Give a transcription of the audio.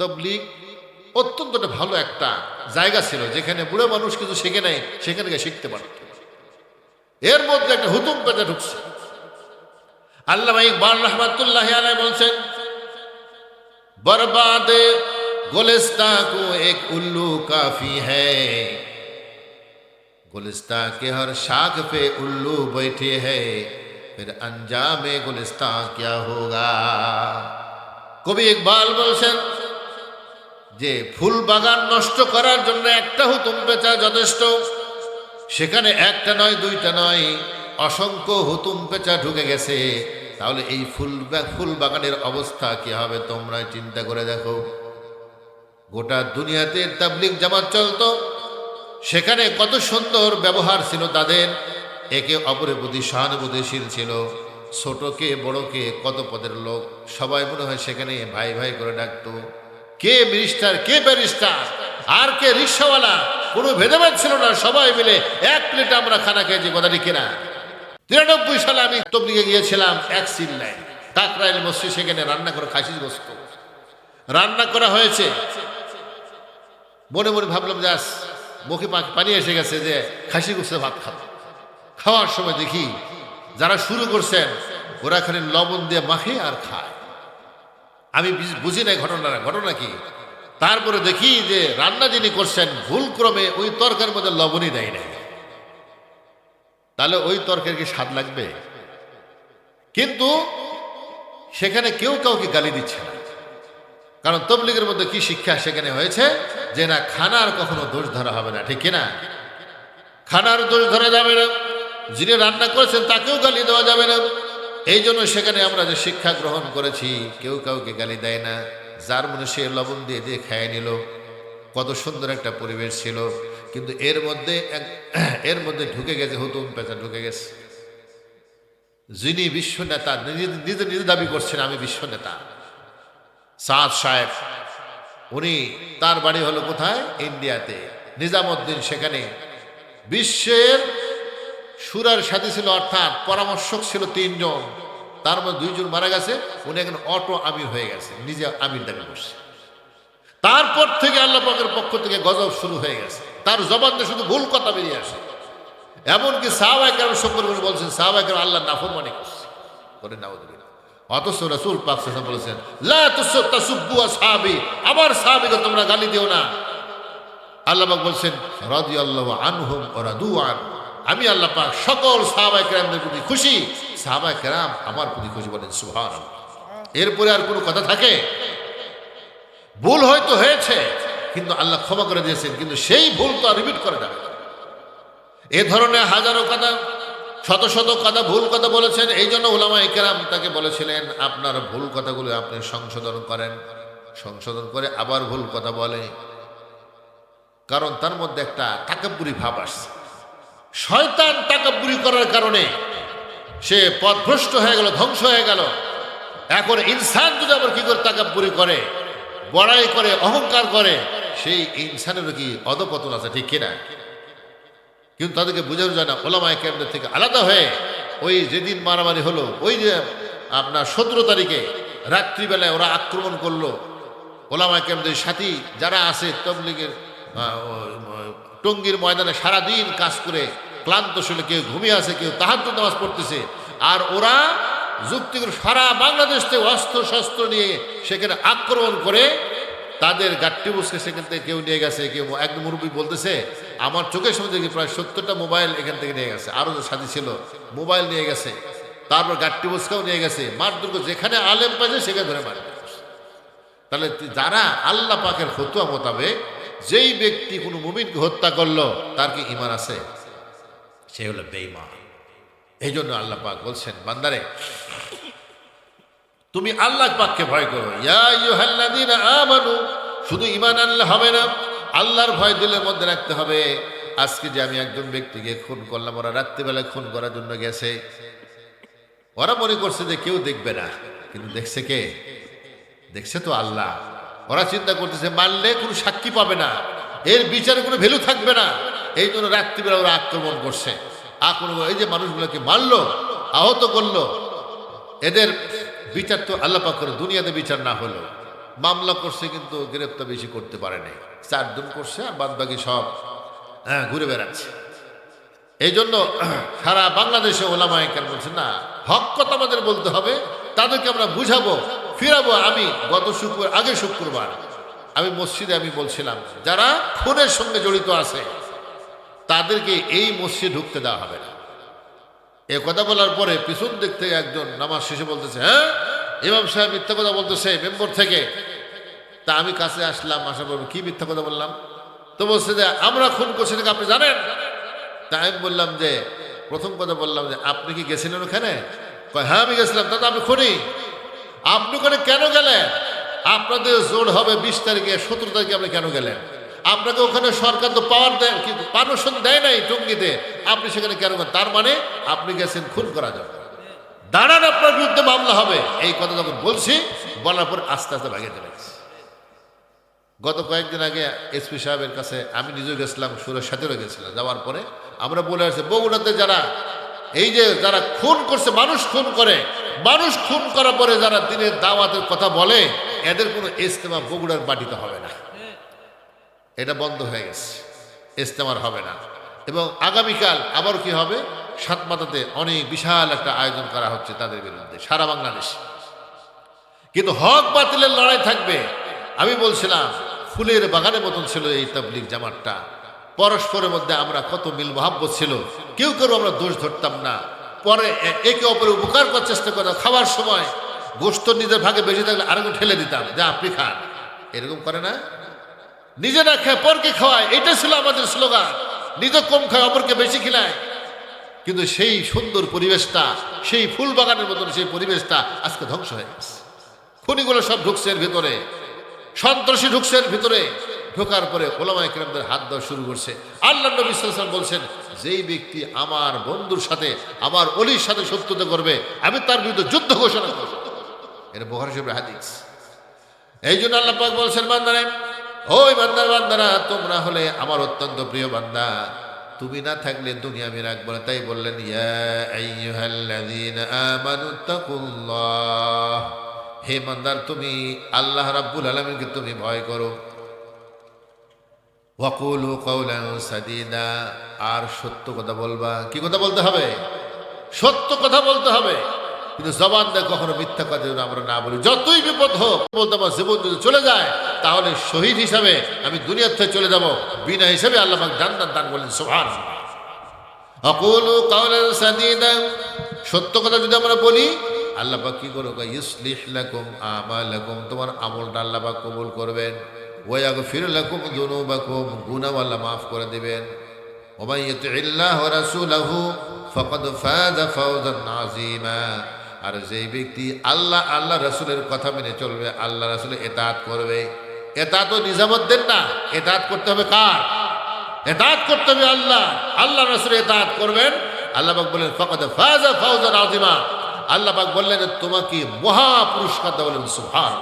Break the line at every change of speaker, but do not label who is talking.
তবলিগ অত্যন্ত একটা ভালো একটা জায়গা ছিল যেখানে বুড়ো মানুষ কিছু শিখে নেয় সেখানে গিয়ে শিখতে পারত এর মধ্যে একটা হুতুম পেতে ঢুকছে আল্লাহ ইকবাল রহমতুল্লাহ আলাই বলছেন बर्बाद गुलिस्तां को एक उल्लू काफी है गुलिस्तां के हर शाख पे उल्लू बैठे हैं फिर अंजाम गुलिस्तां क्या होगा কবি ইকবাল বলছেন যে ফুল বাগান নষ্ট করার জন্য একটা হুতুম পেঁচা যথেষ্ট। সেখানে একটা নয়, দুইটা নয়, অসংখ্য হুতুম পেঁচা ঢুকে গেছে। তাহলে এই ফুল ফুল বাগানের অবস্থা কি হবে তোমরা চিন্তা করে দেখো। গোটা দুনিয়াতে তাবলিক জামাত চলতো। সেখানে কত সুন্দর ব্যবহার ছিল তাদের। একে অপরের প্রতি সহানুভূতিশীল ছিল। ছোটকে, বড়কে কত পদের লোক, সবাই মনে হয় সেখানে ভাই ভাই করে ডাকতো। কে মিনিস্টার কে ব্যারিস্টার আর কে রিক্সাওয়ালা কোনো ভেদাভেদ ছিল না, সবাই মিলে এক প্লেট আমরা খানা খেয়েছি কথাটি কেনা? তিরানব্বই সালে আমি তবলিগে গিয়েছিলাম এক সিল্লায় কাকরাইল মসজিদ, সেখানে রান্না করে খাসি বসত রান্না করা হয়েছে। মনে মনে ভাবলাম যে আস মুখে পানি এসে গেছে যে খাসি গুছে ভাত খাব। খাওয়ার সময় দেখি, যারা শুরু করছেন, ওরা খালি লবণ দিয়ে মাখে আর খায়। আমি বুঝি নাই ঘটনাটা ঘটনা কি? তারপরে দেখি যে রান্না যিনি করছেন ভুল ক্রমে ওই তরকারির মধ্যে লবণই দেয় নাই। তাহলে ওই তরকারি কি স্বাদ লাগবে? কিন্তু সেখানে কেউ কাউকে গালি দিচ্ছে না। কারণ তবলিগের মধ্যে কি শিক্ষা সেখানে হয়েছে? যে না, খানার কখনো দোষ ধরা হবে না, ঠিক কিনা খানার দোষ ধরা যাবে না। যিনি রান্না করেছেন, তাকেও গালি দেওয়া যাবে না। এই জন্য সেখানে আমরা যে শিক্ষা গ্রহণ করেছি, কেউ কাউকে গালি দেয় না। যার মনে সে লবণ দিয়ে দিয়ে খেয়ে নিল। কত সুন্দর একটা পরিবেশ ছিল। কিন্তু এর মধ্যে এক- এর মধ্যে ঢুকে গেছে, হুতুম পেঁচা ঢুকে গেছে। যিনি বিশ্ব নেতা নিজে নিজে দাবি করছেন, আমি বিশ্ব নেতা সাদ সাহেব, উনি, তার বাড়ি হলো কোথায়? ইন্ডিয়াতে। নিজামুদ্দিন সেখানে। বিশ্বের সুরার সাথে ছিল অর্থাৎ পরামর্শক ছিল তিনজন। তার মধ্যে দুইজন মারা গেছে, উনি এখন অটো আমির হয়ে গেছে, নিজে আমির দাবি করছে তারপর থেকে আল্লাহ পাকের পক্ষ থেকে গজব শুরু হয়ে গেছে। তার জবান দিয়ে শুধু ভুল কথা বেরিয়ে আসে। এমনকি সাহাবাই কেন সম্পর্ক বলছেন সাহাবাই কেন আল্লাহ নাফরমানি করছে। করে অথচ রাসূল পাক বলেছেন, লা আমার সাহাবীকে তোমরা গালি দিও না। আল্লাহ পাক বলছেন, রাদিয়াল্লাহু আনহুম রাদু আন আমি আল্লাহ পাক সকল সাহাবায়ে কেরামদের প্রতি খুশি। সাহাবায়ে কেরাম আমার প্রতি খুশি বলেন, সুবহানাল্লাহ। এরপরে আর কোনো কথা থাকে? ভুল হয়তো হয়েছে, কিন্তু আল্লাহ ক্ষমা করে দিয়েছেন, কিন্তু সেই ভুল তো আর রিপিট করে যাবে। এ ধরনের হাজারো কথা, শত শত কথা, ভুল কথা বলেছেন, এই জন্য ওলামা ইকেরাম তাকে বলেছিলেন, আপনার ভুল কথাগুলো আপনি সংশোধন করেন। সংশোধন করে আবার ভুল কথা বলে। কারণ তার মধ্যে একটা তাকাব্বুরি ভাব আসছে। শয়তান তাকাব্বুরি করার কারণে সে পথভ্রষ্ট হয়ে গেল, ধ্বংস হয়ে গেল। এখন ইনসান যদি আবার কি করে তাকাব্বুরি করে, বড়াই করে, অহংকার করে, সেই ইনসানেরও কি অধপতন আছে, ঠিক কিনা? কিন্তু তাদেরকে বোঝানো যায় না, ওলামায় কেন্দ্র থেকে আলাদা হয়ে ওই যেদিন মারামারি হলো, ওই যে আপনার সতেরো তারিখে রাত্রিবেলায় ওরা আক্রমণ করল, ওলামায় কেন্দ্রের সাথী যারা আছে তবলিগের টঙ্গীর ময়দানে সারাদিন কাজ করে ক্লান্ত শরীরে কেউ ঘুমিয়ে আছে, কেউ তাহার নামাজ পড়তেছে। আর ওরা যুক্তি করে সারা বাংলাদেশ থেকে অস্ত্র শস্ত্র নিয়ে সেখানে আক্রমণ করে তাদের গাট্টি বুঝকে সেখান থেকে কেউ নিয়ে গেছে, কেউ এক মুরব্বী বলতেছে, আমার চোখের সামনে দেখি প্রায় সত্তরটা মোবাইল এখান থেকে নিয়ে গেছে। আরও যে সাথী ছিল, মোবাইল নিয়ে গেছে। তারপর গাট্টি বুঝকাও নিয়ে গেছে। মার দুর্গ যেখানে আলেম পাইছে সেখানে ধরে মার। তাহলে যারা আল্লাহ পাকের ফতুয়া মোতাবেক যেই ব্যক্তি কোনো মুমিনকে হত্যা করল, তার কি ইমান আছে? সে হলো বেঈমান। এই জন্য আল্লাহ পাক বলছেন, বান্দারে, তুমি আল্লাহ পাককে ভয় করো। আমানু, শুধু ইমান আনলে হবে না, আল্লাহর ভয় দিলের মধ্যে রাখতে হবে। আজকে যে আমি একজন ব্যক্তিকে খুন করলাম, ওরা রাত্রিবেলা খুন করার জন্য গেছে। ওরা মনে করছে যে কেউ দেখবে না, কিন্তু দেখছে কে? দেখছে তো আল্লাহ। ওরা চিন্তা করতেছে, মারলে কোনো সাক্ষী পাবে না। এর বিচারে কোনো ভ্যালু থাকবে না। এই জন্য রাত্রিবেলা ওরা আক্রমণ করছে। আক্রমণ এই যে মানুষগুলোকে মারলো, আহত করল, এদের বিচার তো আল্লাহ পাক করে দুনিয়াতে বিচার না হলো মামলা করছে কিন্তু গ্রেপ্তার বেশি করতে পারে নাই। চারজন করছে আর বাদ বাকি সব হ্যাঁ ঘুরে বেড়াচ্ছে। এই জন্য সারা বাংলাদেশে ওলামায় কেন বলছে, না, হক কথা আমাদের বলতে হবে। তাদেরকে আমরা বুঝাবো। ফিরাবো আমি গত শুক্র আগে শুক্রবার। আমি মসজিদে আমি বলছিলাম যারা খুনের সঙ্গে জড়িত আছে তাদেরকে এই মসজিদ ঢুকতে দেওয়া হবে না। এ কথা বলার পরে পিছন দিক থেকে একজন নামাজ শেষে বলতেছে হ্যাঁ? ইমাম সাহেব মিথ্যা কথা বলতেছে মেম্বর থেকে। তা আমি কাছে আসলাম আসার পর কি মিথ্যা কথা বললাম? তো বলছে যে আমরা খুন করছি নাকি আপনি জানেন? তা আমি বললাম যে প্রথম কথা বললাম যে আপনি কি গেছিলেন ওখানে? কয়, হ্যাঁ আমি গেছিলাম দাদা আমি খুনি। আপনি ওখানে কেন গেলেন? আপনাদের জোর হবে বিশ তারিখে, সতেরো তারিখে আপনি কেন গেলেন? আপনাকে ওখানে সরকার তো পাওয়ার দেয় কিন্তু পারমিশন দেয় নাই টঙ্গিতে। আপনি সেখানে কেন? তার মানে আপনি গেছেন খুন করা যাবে দাঁড়ান, আপনার বিরুদ্ধে মামলা হবে। এই কথা যখন বলছি, বলার পর আস্তে আস্তে ভাগে চলে গত কয়েকদিন আগে এসপি সাহেবের কাছে আমি নিজেও গেছিলাম, সুরের সাথেও গেছিলাম। যাওয়ার পরে আমরা বলে আসছি, বগুড়াতে যারা, এই যে যারা খুন করছে, মানুষ খুন করে মানুষ খুন করার পরে যারা দিনের দাওয়াতের কথা বলে, এদের কোনো ইস্তেমা বগুড়ার বাটিতে হবে না। এটা বন্ধ হয়ে গেছে। ইস্তেমার হবে না। এবং আগামীকাল আবার কি হবে? সাতমাতাতে অনেক বিশাল একটা আয়োজন করা হচ্ছে তাদের বিরুদ্ধে, সারা বাংলাদেশ। কিন্তু হক বাতিলের লড়াই থাকবে। আমি বলছিলাম, ফুলের বাগানের মতন ছিল এই তাবলিক জামাতটা। পরস্পরের মধ্যে আমরা কত মিল ছিল। কেউ কেউ আমরা দোষ ধরতাম না। পরে একে অপরে উপকার করার চেষ্টা করতাম খাওয়ার সময় গোস্ত নিজের ভাগে বেশি থাকলে আরেকজন ঠেলে দিতাম যে আপনি খান। এরকম করে না? নিজে না খায় পরকে খাওয়ায় এটা ছিল আমাদের স্লোগান। নিজে কম খায়, অপরকে বেশি খিলায়। কিন্তু সেই সুন্দর পরিবেশটা, সেই ফুল বাগানের মতন সেই পরিবেশটা আজকে ধ্বংস হয়ে গেছে। খুনিগুলো সব ঢুকছে এর ভিতরে। সন্ত্রাসী ঢুকছে এর ভিতরে। ঢোকার পরে ওলামা ইকরামদের হাত দেওয়া শুরু করছে। আল্লাহ নবী বলছেন যেই ব্যক্তি আমার বন্ধুর সাথে, আমার অলির সাথে শত্রুতা করবে, আমি তার বিরুদ্ধে যুদ্ধ ঘোষণা করব। এটা বহার হাদিস। এই জন্য আল্লাপাক বলছেন, বান্দারে ওই বান্দার, বান্দারা, তোমরা হলে আমার অত্যন্ত প্রিয় বান্দা। তুমি না থাকলে দুনিয়া আমি রাখব না। তাই বললেন হে মান্দার তুমি আল্লাহ রাব্বুল আলামিনকে তুমি ভয় করো। ওয়াকুলু কওলান সাদিদা, আর সত্য কথা বলবা। কি কথা বলতে হবে? সত্য কথা বলতে হবে। কিন্তু জবান দিয়ে কখনো মিথ্যা কথা যেন আমরা না বলি। যতই বিপদ হোক, বলতে আমার জীবন যদি চলে যায়, তাহলে শহীদ হিসাবে আমি দুনিয়ার থেকে চলে যাব। বিনা হিসাবে আল্লাহ জান্নাত দান বলেন সুবহান অকুলু কাওলান সাদিদা, সত্য কথা যদি আমরা বলি, আল্লাহ পাক কি করো ইউসলিহ লাকুম আমালাকুম। তোমার আমলটা আল্লাহ পাক কবুল করবেন। ওয়াগ ফিরলাকুম দুনুবাকুম গুনাওয়াল্লা মাফ করে দিবেন। ওমাইয়ত ইল্লাহ রাসুলাহু ফকদ ফাজা ফাউজান নাজিমা আর যেই ব্যক্তি আল্লাহ আল্লাহ রাসুলের কথা মেনে চলবে, আল্লাহ রাসুল এতাত করবে। এটা তো নিজামতদের না এতাত করতে হবে কার? এটাত করতে হবে আল্লাহ। আল্লাহ রাসুল এতাত করবেন। আল্লাহ পাক বললেন, ফকদ ফাজা ফাউজান আজিমা আল্লাহ পাক বললেন, তোমাকে মহা পুরস্কার দেওয়া বলেন সুহান